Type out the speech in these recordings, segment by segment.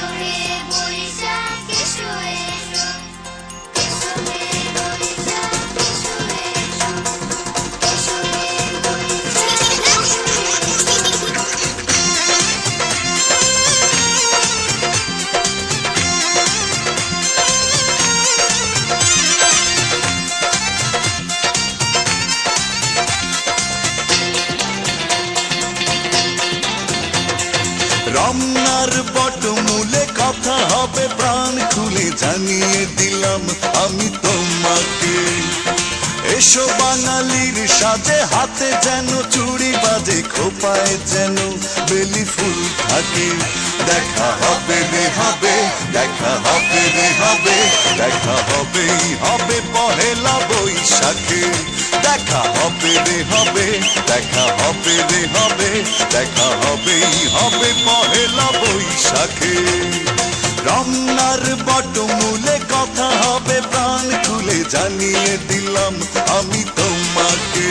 এসো রমনার বটমূলে কথা হবে, প্রাণ খুলে জানিয়ে দিলাম আমি তোমাকে। এসো বাঙালির সাজে, হাতে যেন চুড়ি বাজে, খোপায় যেন বেলি ফুল থাকে। দেখা হবে রে হবে, দেখা হবে রে হবে, দেখা হবেই হবে পহেলা বৈশাখে। দেখা হবে রে হবে, দেখা হবে রে হবে, দেখা হবে হবে পহেলা বৈশাখে। রমনার বটমূলে কথা হবে, প্রাণ খুলে জানিয়ে দিলাম আমি তোমাকে।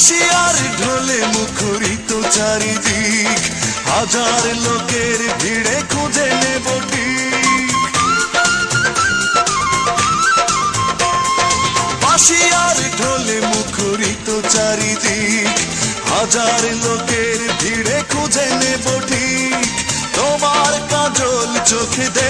বাঁশি আর ঢোলে মুখরিত চারিদিক। হাজার লোকের ভিড়ে খুঁজে নেব আর ঢোলে মুখরিত চারিদিক। হাজার লোকের ভিড়ে খুঁজে নেব ঠিক। তোমার কাজল চোখে দেখব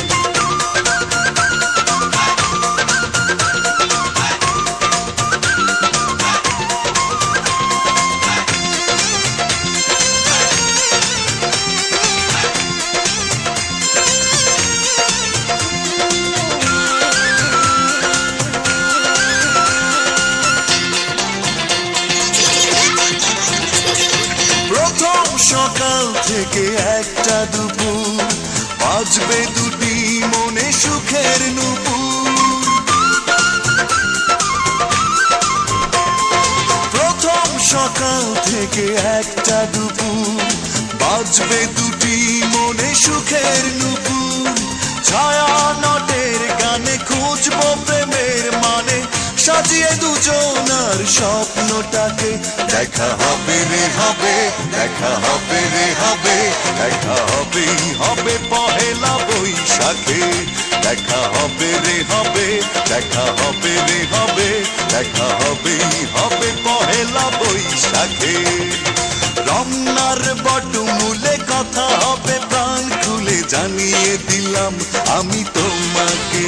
থেকে একটা দুপুর, বাজবে দুটি মনে সুখের নুপুর। প্রথম সকাল থেকে একটা দুপুর, বাজবে দুটি মনে সুখের নুপুর। ছায়া নটের গানে খুঁজবো প্রেমের মানে সাজিয়ে দুজনার স্বপ্নটাকে। দেখা হবে রে হবে দেখা হবে রে হবে দেখা হবে হবে পহেলা বৈশাখে। দেখা হবে রে হবে দেখা হবে রে হবে দেখা হবে হবে পহেলা বৈশাখে। রমনার বটমূলে কথা হবে প্রাণ খুলে জানিয়ে দিলাম আমি তোমাকে।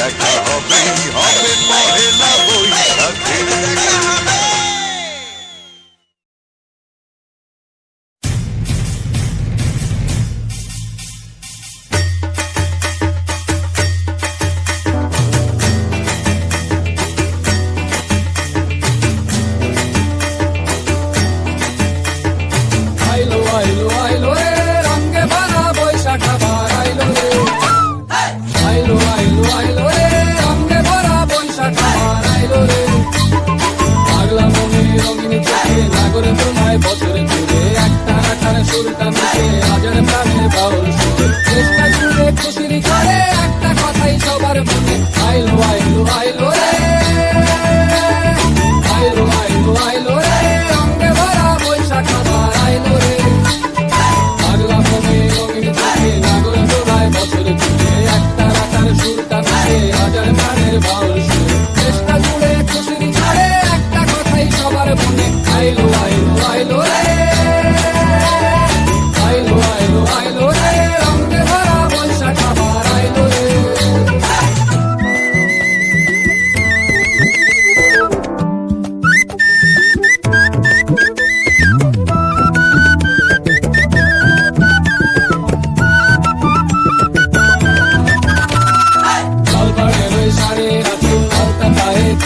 that could hurt me. Hurt me for love. দুনায় বছর জুড়ে একটা টানে সুরটা মিশে হাজার প্রাণের বাউল সুরে। চেষ্টা জুড়ে খুশির করে একটা কথাই সবার মনে। আইলো আইলো আইলো।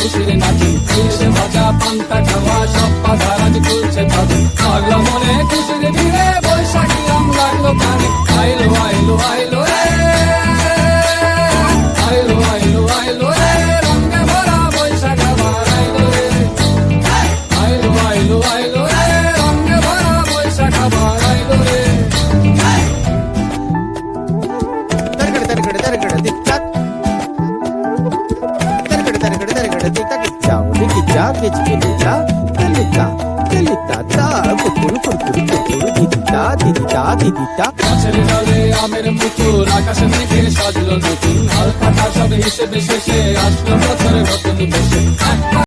খুশির নাচি ইলিশে ভাজা পান্তা খাওয়া সব পাখা রাজ তুলছে তাদের পাগলা মনে খুশির ভিড়ে বৈশাখী রং লাগল কানে আইলো আইলো আইলো রে। আইলো আইলো আইলো রে। রঙে ভরা বৈশাখ আবার রে। আইলো আইলো আইলো রে। রঙে ভরা বৈশাখ আবার গেজ গেলিতা গেলিতা গেলিতা তা কুকুর কুকুর কুকুর, দিদিতা দিদিতা দিদিতা। গাছের ডালে আমের মুকুর আকাশ মেঘে সাজলো নতুন। হালকা সব হিসেবে শেষে আসলো বছরে নতুন বেশে